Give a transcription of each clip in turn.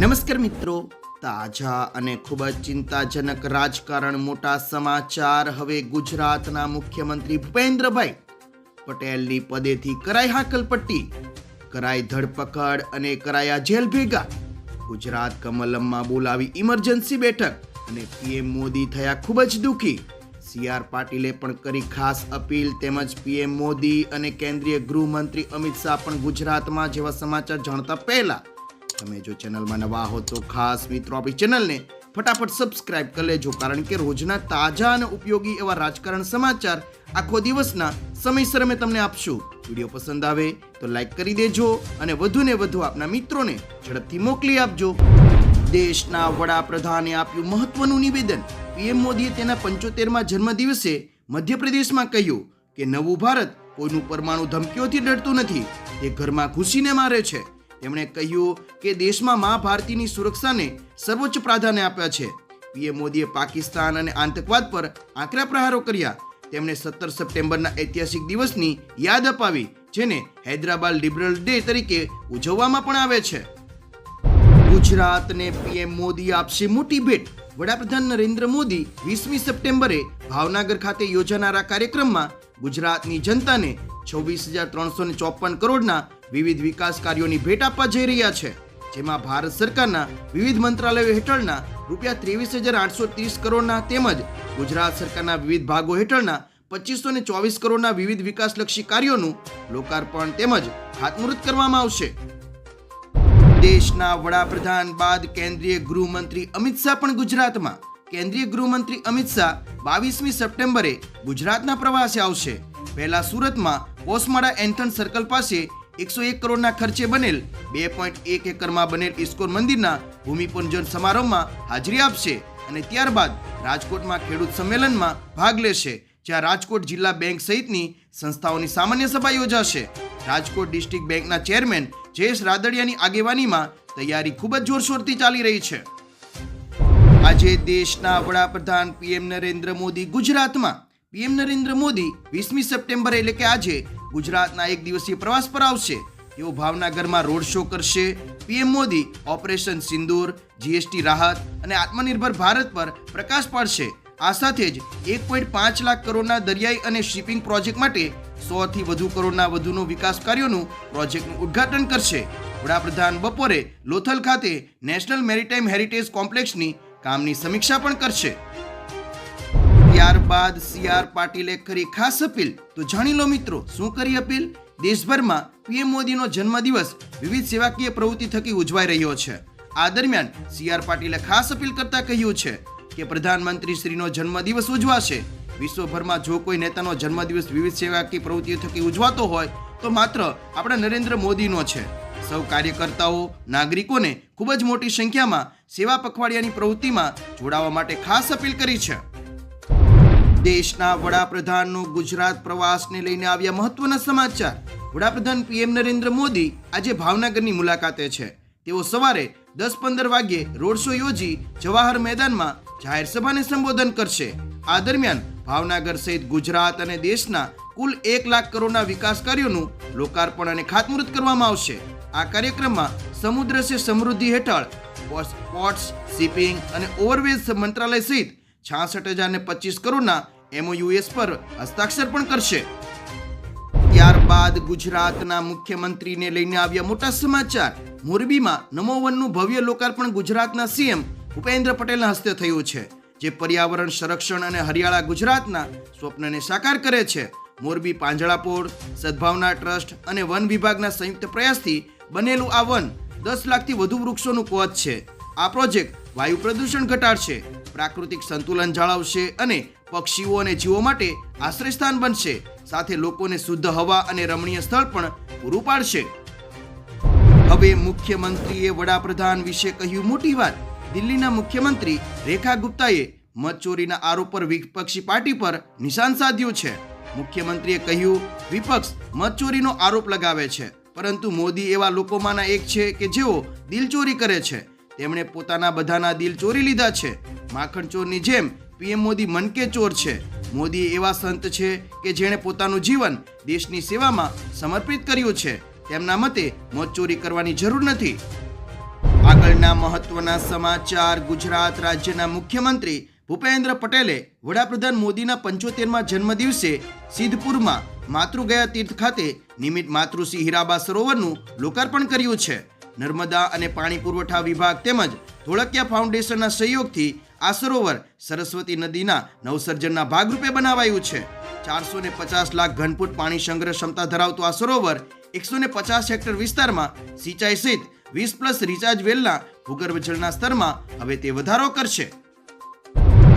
નમસ્કાર મિત્રો. તાજા અને ખૂબ જ ચિંતાજનક રાજકારણ મોટા સમાચાર. હવે ગુજરાતના મુખ્યમંત્રી ભૂપેન્દ્રભાઈ પટેલની પદેથી કરાઈ હાકલપટ્ટી, કરાઈ ધરપકડ અને કરાયા જેલ ભેગા. ગુજરાત કમલમમાં બોલાવી ઇમરજન્સી બેઠક અને પીએમ મોદી થયા ખૂબ જ દુઃખી. સી આર પાટીલે પણ કરી ખાસ અપીલ તેમજ પીએમ મોદી અને કેન્દ્રીય ગૃહમંત્રી અમિત શાહ પણ ગુજરાતમાં જેવા સમાચાર જાણતા પહેલા તમે જો ચેનલમાં નવા હો તો ખાસ મિત્રો આપણી ચેનલને ફટાફટ સબસ્ક્રાઇબ કરી લેજો, કારણ કે રોજના તાજા અને ઉપયોગી એવા રાજકારણ સમાચાર આખો દિવસના સમયસર અમે તમને આપશું. વીડિયો પસંદ આવે તો લાઈક કરી દેજો અને વધુને વધુ આપના મિત્રોને ઝડપથી મોકલી આપજો. દેશના વડાપ્રધાને આપ્યું મહત્વનું નિવેદન. પીએમ મોદીએ તેના પંચોતેરમાં જન્મદિવસે મધ્યપ્રદેશમાં કહ્યું કે નવું ભારત કોઈનું પરમાણુ ધમકીઓથી ડરતું નથી. તે ઘરમાં ઘૂસીને મારે છે. તેમણે કહ્યું કે દેશમાં મા ભારતીની સુરક્ષાને સર્વોચ્ચ પ્રાધાન્ય આપ્યા છે. પીએમ મોદીએ પાકિસ્તાન અને આતંકવાદ પર આકરા પ્રહારો કર્યા. તેમણે સત્તર સપ્ટેમ્બરના ઐતિહાસિક દિવસની યાદ અપાવી, જેને હૈદરાબાદ લિબરલ ડે તરીકે ઉજવવામાં પણ આવે છે. ગુજરાતને પીએમ મોદી આપશે મોટી ભેટ. વડાપ્રધાન નરેન્દ્ર મોદી વીસમી સપ્ટેમ્બરે ભાવનગર ખાતે યોજાનારા કાર્યક્રમમાં ગુજરાતની જનતાને છવ્વીસ હજાર ત્રણસો ચોપન કરોડના વિવિધ વિકાસ કાર્યોની ભેટ આપવા જઈ રહ્યા છે. જેમાં ભારત સરકારના વિવિધ મંત્રાલયો હેઠળના રૂપિયા ત્રેવીસ હજાર આઠસો ત્રીસ કરોડના તેમજ ગુજરાત સરકારના વિવિધ ભાગો હેઠળના પચીસો ને ચોવીસ કરોડના વિવિધ વિકાસલક્ષી કાર્યોનું લોકાર્પણ તેમજ ખાતમુહૂર્ત કરવામાં આવશે. દેશના વડાપ્રધાન બાદ કેન્દ્રીય ગૃહમંત્રી અમિત શાહ પણ ગુજરાતમાં. કેન્દ્રીય ગૃહમંત્રી અમિત શાહ બાવીસમી સપ્ટેમ્બરે ગુજરાતના પ્રવાસે આવશે. પહેલા સુરતમાં પોસમાડા એન્થન સર્કલ પાસે એકસો એક કરોડના ખર્ચે બનેલ બે પોઈન્ટ એક એકરમાં બનેલ ઇસ્કોન મંદિરના ભૂમિપૂજન સમારોહમાં હાજરી આપશે અને ત્યારબાદ રાજકોટમાં ખેડૂત સંમેલનમાં ભાગ લેશે, જ્યાં રાજકોટ જિલ્લા બેંક સહિતની સંસ્થાઓની સામાન્ય સભા યોજાશે. રાજકોટ ડિસ્ટ્રિક્ટ બેંકના ચેરમેન જયેશ રાદડિયાની આગેવાનીમાં તૈયારી ખૂબ જ જોરશોરથી ચાલી રહી છે. આજે દેશના વડાપ્રધાન પીએમ નરેન્દ્ર મોદી ગુજરાતમાં. પીએમ નરેન્દ્ર મોદી વીસમી સપ્ટેમ્બર એટલે કે આજે ગુજરાતના એક દિવસીય પ્રવાસ પર આવશે. તેઓ ભાવનગરમાં રોડ શો કરશે. PM Modi operation Sindoor, GST રાહત અને આત્મનિર્ભર ભારત પર પ્રકાશ પાડશે. આ સાથે જ એક પોઈન્ટ પાંચ લાખ કરોડના દરિયાઈ અને શિપિંગ પ્રોજેક્ટ માટે સો થી વધુ કરોડના વધુનો વિકાસ કાર્યોનું પ્રોજેક્ટનું ઉદ્ઘાટન કરશે. વડાપ્રધાન બપોરે લોથલ ખાતે નેશનલ મેરીટાઈમ હેરિટેજ કોમ્પ્લેક્સની કામની સમીક્ષા પણ કરશે. ત્યારબાદ સી આર પાટીલે કરી ખાસ અપીલ. તો જાણી લો મિત્રો, શું કરી અપીલ? દેશભરમાં પીએમ મોદીનો જન્મદિવસ વિવિધ સેવાકીય પ્રવૃત્તિ થકી ઉજવાઈ રહ્યો છે. આ દરમિયાન સી આર પાટીલે ખાસ અપીલ કરતા કહ્યું છે કે પ્રધાનમંત્રી શ્રીનો જન્મદિવસ ઉજવાશે. વિશ્વભરમાં જો કોઈ નેતાનો જન્મદિવસ વિવિધ સેવાકીય પ્રવૃત્તિઓ થકી ઉજવાતો હોય, તો માત્ર આપણા નરેન્દ્ર મોદીનો છે. સૌ કાર્યકર્તાઓ, નાગરિકોને ખૂબ જ મોટી સંખ્યામાં સેવા પખવાડિયાની પ્રવૃત્તિમાં જોડાવા માટે ખાસ અપીલ કરી છે. દેશના વડાપ્રધાનનો ગુજરાત પ્રવાસને લઈને આવ્યા મહત્વના સમાચાર. વડાપ્રધાન પીએમ નરેન્દ્ર મોદી આજે ભાવનગરની મુલાકાતે છે. તેઓ સવારે દસ પંદર વાગ્યે રોડ શો યોજી જવાહર મેદાનમાં જાહેર સભાને સંબોધન કરશે. આ દરમિયાન ભાવનગર સહિત ગુજરાત અને દેશના કુલ એક લાખ કરોડના વિકાસ કાર્યોનું લોકાર્પણ અને ખાતમુહૂર્ત કરવામાં આવશે. આ કાર્યક્રમમાં સમુદ્ર સે સમૃદ્ધિ હેઠળ પોર્ટ્સ શિપિંગ અને ઓવરવેઝ મંત્રાલય સહિત છાસઠ હજાર ને પચીસ કરોડના એમઓયુએસ પર હસ્તાક્ષર પણ કરશે. ત્યારબાદ ગુજરાતના મુખ્યમંત્રીને લઈને આવ્યા મોટા સમાચાર. મોરબીમાં નમો વનનું ભવ્ય લોકાર્પણ ગુજરાતના સીએમ ભૂપેન્દ્ર પટેલના હસ્તે થયું છે, જે પર્યાવરણ સંરક્ષણ અને હરિયાળા ગુજરાતના સ્વપ્નને સાકાર કરે છે. મોરબી પાંજળાપોળ સદભાવના ટ્રસ્ટ અને વન વિભાગના સંયુક્ત પ્રયાસથી બનેલું આ વન દસ લાખથી વધુ વૃક્ષોનું કોચ છે. આ પ્રોજેક્ટ વાયુ પ્રદૂષણ ઘટાડશે. પ્રાકૃતિક સંતુલન જાળવશે અને પક્ષીઓ અને જીવો માટે આશ્રયસ્થાન બનશે. સાથે લોકોને શુદ્ધ હવા અને રમણીય સ્થળ પણ પૂરું પાડશે. હવે મુખ્યમંત્રીએ વડાપ્રધાન વિશે કહ્યું મોટી વાત. દિલ્હીના મુખ્યમંત્રી રેખા ગુપ્તાએ મતચોરીના આરોપ પર વિપક્ષી પાર્ટી પર નિશાન સાધ્યું છે. મુખ્યમંત્રીએ કહ્યું, વિપક્ષ મતચોરીનો આરોપ લગાવે છે, પરંતુ મોદી એવા લોકોમાંના એક છે કે જેઓ દિલચોરી કરે છે. તેમણે પોતાના બધાના દિલ ચોરી લીધા છે. માખણ ચોરની જેમ પીએમ મોદી મનકે ચોર છે. મોદી એવા સંત છે કે જેણે પોતાનું જીવન દેશની સેવામાં સમર્પિત કર્યું છે. તેમના મતે મોત ચોરી કરવાની જરૂર નથી. આગળના મહત્વના સમાચાર. ગુજરાત રાજ્યના મુખ્યમંત્રી ભૂપેન્દ્ર પટેલે વડાપ્રધાન મોદીના પંચોતેરમાં જન્મદિવસે સિદ્ધપુરમાં માતૃગયા તીર્થ ખાતે નિમિત્ત માતૃશ્રી હીરાબા સરોવરનું લોકાર્પણ કર્યું છે. નર્મદા અને પાણી પુરવઠા વિભાગ તેમજ ધોળકિયા ફાઉન્ડેશનના સહયોગથી આ સરોવર સરસ્વતી નદીના નવસર્જનના ભાગરૂપે બનાવાયું છે. ચારસો ને પચાસ લાખ ઘનફૂટ પાણી સંગ્રહ ક્ષમતા ધરાવતું આ સરોવર એકસો ને પચાસ હેક્ટર વિસ્તારમાં સિંચાઈ સહિત વીસ પ્લસ રિચાર્જ વેલના ભૂગર્ભ જળના સ્તરમાં હવે તે વધારો કરશે.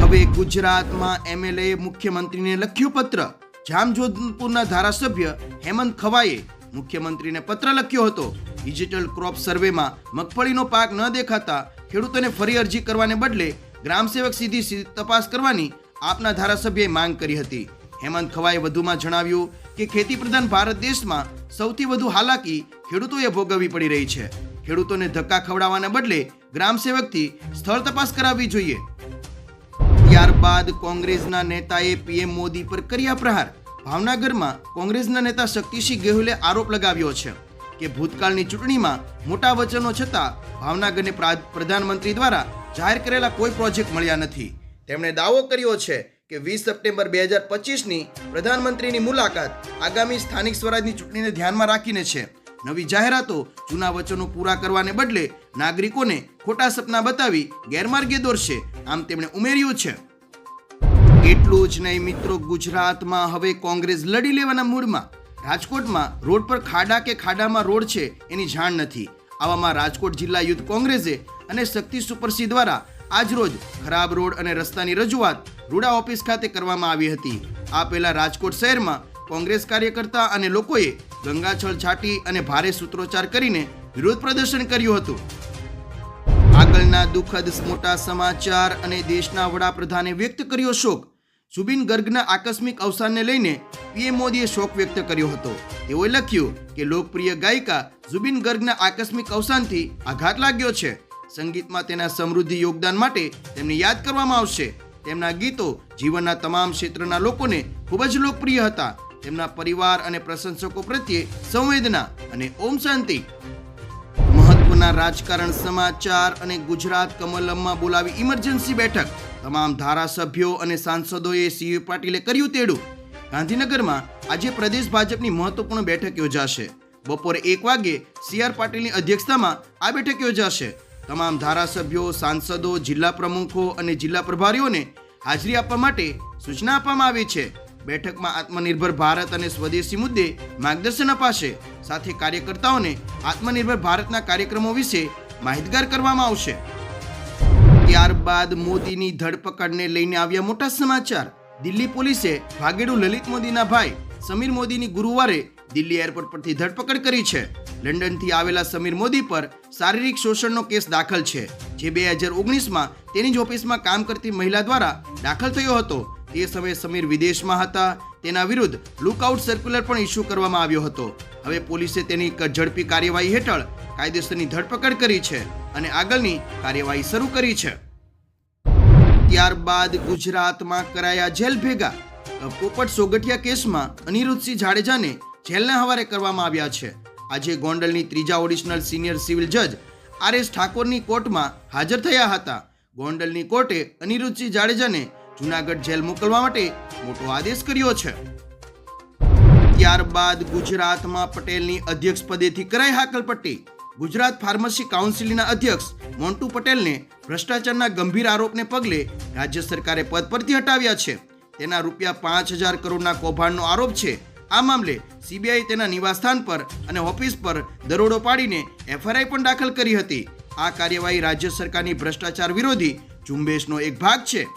હવે ગુજરાતમાં એમએલએ મુખ્યમંત્રીને લખ્યું પત્ર. જામજોધપુરના ધારાસભ્ય હેમંત ખવાએ મુખ્યમંત્રીને પત્ર લખ્યો હતો. ડિજિટલ ક્રોપ સર્વેમાં મગફળીનો પાક ન દેખાતા ખેડૂતોને ફરી અરજી કરવાને બદલે ગ્રામસેવક સીધી તપાસ કરવાની આપના ધારાસભ્યએ માંગ કરી હતી. હેમંત ખવાએ વધુમાં જણાવ્યું કે ખેતી પ્રધાન ભારત દેશમાં સૌથી વધુ હાલાકી ખેડૂતોએ ભોગવવી પડી રહી છે. ખેડૂતોને ધક્કા ખવડાવવાના બદલે ગ્રામસેવકથી સ્થળ તપાસ કરાવવી જોઈએ. ત્યારબાદ કોંગ્રેસના નેતાએ પીએમ મોદી પર કર્યા પ્રહાર. ભાવનગરમાં કોંગ્રેસના નેતા શક્તિસિંહ ગેહુલે આરોપ લગાવ્યો છે. કે ભૂતકાળની ચૂંટણીમાં મોટા વચનો છતાં ભાવનગરને પ્રધાનમંત્રી દ્વારા જાહેર કરેલા કોઈ પ્રોજેક્ટ મળ્યા નથી. તેમણે દાવો કર્યો છે કે વીસ સપ્ટેમ્બર બે હજાર પચીસની પ્રધાનમંત્રીની મુલાકાત આગામી સ્થાનિક સ્વરાજની ચૂંટણીને ધ્યાનમાં રાખીને છે. નવી જાહેરાતો જૂના વચનો પૂરા કરવાને બદલે નાગરિકોને ખોટા સપના બતાવી ગેરમાર્ગે દોરશે, આમ તેમણે ઉમેર્યું છે. એટલું જ નહીં મિત્રો, ગુજરાતમાં હવે કોંગ્રેસ લડી લેવાના મૂડમાં. રાજકોટમાં રોડ પર ખાડા કે ખાડામાં રોડ છે એની જાણ નથી. આવામાં રાજકોટ જિલ્લા યુથ કોંગ્રેસે અને શક્તિ સુપરસી દ્વારા આજરોજ ખરાબ રોડ અને રસ્તાની રજૂઆત રૂડા ઓફિસ ખાતે કરવામાં આવી હતી. આ પહેલા રાજકોટ શહેરમાં કોંગ્રેસ કાર્યકર્તા અને લોકોએ ગંગાછળ છાટી અને ભારે સૂત્રોચ્ચાર કરીને વિરોધ પ્રદર્શન કર્યું હતું. આગળના દુઃખદ મોટા સમાચાર અને દેશના વડાપ્રધાને વ્યક્ત કર્યો શોક. જુબિન ગર્ગના આકસ્મિક અવસાનને લઈને પીએમ મોદીએ શોક વ્યક્ત કર્યો હતો. તેઓએ લખ્યું કે લોકપ્રિય ગાયિકા જુબિન ગર્ગના આકસ્મિક અવસાનથી આઘાત લાગ્યો છે. સંગીતમાં તેના સમૃદ્ધિ યોગદાન માટે તેમને યાદ કરવામાં આવશે. તેમના ગીતો જીવનના તમામ ક્ષેત્રના લોકોને ખૂબ જ લોકપ્રિય હતા. તેમના પરિવાર અને પ્રશંસકો પ્રત્યે સંવેદના અને ઓમ શાંતિ. મહત્વના રાજકારણ, સમાચાર અને ગુજરાત કમલમમાં બોલાવી ઇમરજન્સી બેઠક. તમામ ધારાસભ્યો અને સાંસદોએ સીયુ પાટીલે કર્યું તેડું. ગાંધીનગરમાં આજે પ્રદેશ ભાજપની મહત્વપૂર્ણ બેઠક યોજાશે. બપોરે એક વાગે સી આર પાટીલની અધ્યક્ષતામાં આ બેઠક યોજાશે. તમામ ધારાસભ્યો, સાંસદો, જિલ્લા પ્રમુખો અને જિલ્લા પ્રભારીઓને હાજરી આપવા માટે સૂચના આપવામાં આવી છે. બેઠકમાં આત્મનિર્ભર ભારત અને સ્વદેશી મુદ્દે માર્ગદર્શન અપાશે. સાથે કાર્યકર્તાઓને આત્મનિર્ભર ભારતના કાર્યક્રમો વિશે માહિતગાર કરવામાં આવશે. ત્યારબાદ મોદીની ધરપકડને લઈને આવ્યા મોટા સમાચાર. દિલ્હી પોલીસે ભાગેડુ લલિત મોદીના ભાઈ સમીર મોદીની ગુરુવારે દિલ્હી એરપોર્ટ પરથી ધરપકડ કરી છે. લંડનથી આવેલા સમીર મોદી પર શારીરિક શોષણનો કેસ દાખલ છે. જે બે હજાર ઓગણીસમાં તેની જ ઓફિસમાં કામ કરતી મહિલા દ્વારા દાખલ થયો હતો. તે સમયે સમીર વિદેશમાં હતા. તેના વિરુદ્ધ લુકઆઉટ સર્ક્યુલર પણ ઇસ્યુ કરવામાં આવ્યો હતો. હવે પોલીસે તેની ઝડપી કાર્યવાહી હેઠળ કાયદેસરની ધરપકડ કરી છે અને આગળની કાર્યવાહી શરૂ કરી છે. ત્યારબાદ ગુજરાતમાં કરાયા જેલ ભેગા. પોપટ સોગઠિયા કેસમાં અનિરુદ્ધસિંહ જાડેજાને જેલના હવારે કરવામાં આવ્યા છે. આજે ગોંડલની ત્રીજા ઓડિશનલ સિનિયર સિવિલ જજ આર એસ ઠાકોરની કોર્ટમાં હાજર થયા હતા. ગોંડલની કોર્ટે અનિરુદ્ધસિંહ જાડેજાને જુનાગઢ જેલ મોકલવા માટે મોટો આદેશ કર્યો છે. ત્યારબાદ ગુજરાતમાં પટેલની અધ્યક્ષ પદેથી કરાઈ હાકલપટ્ટી. ગુજરાત ફાર્મસી કાઉન્સિલના અધ્યક્ષ મોન્ટુ પટેલને ભ્રષ્ટાચારના ગંભીર આરોપને પગલે રાજ્ય સરકારે પદ પરથી હટાવ્યા છે. તેના રૂપિયા પાંચ હજાર કરોડના કૌભાંડનો આરોપ છે. આ મામલે સીબીઆઈ તેના નિવાસસ્થાન પર અને ઓફિસ પર દરોડો પાડીને એફઆરઆઈ પણ દાખલ કરી હતી. આ કાર્યવાહી રાજ્ય સરકારની ભ્રષ્ટાચાર વિરોધી ઝુંબેશનો એક ભાગ છે.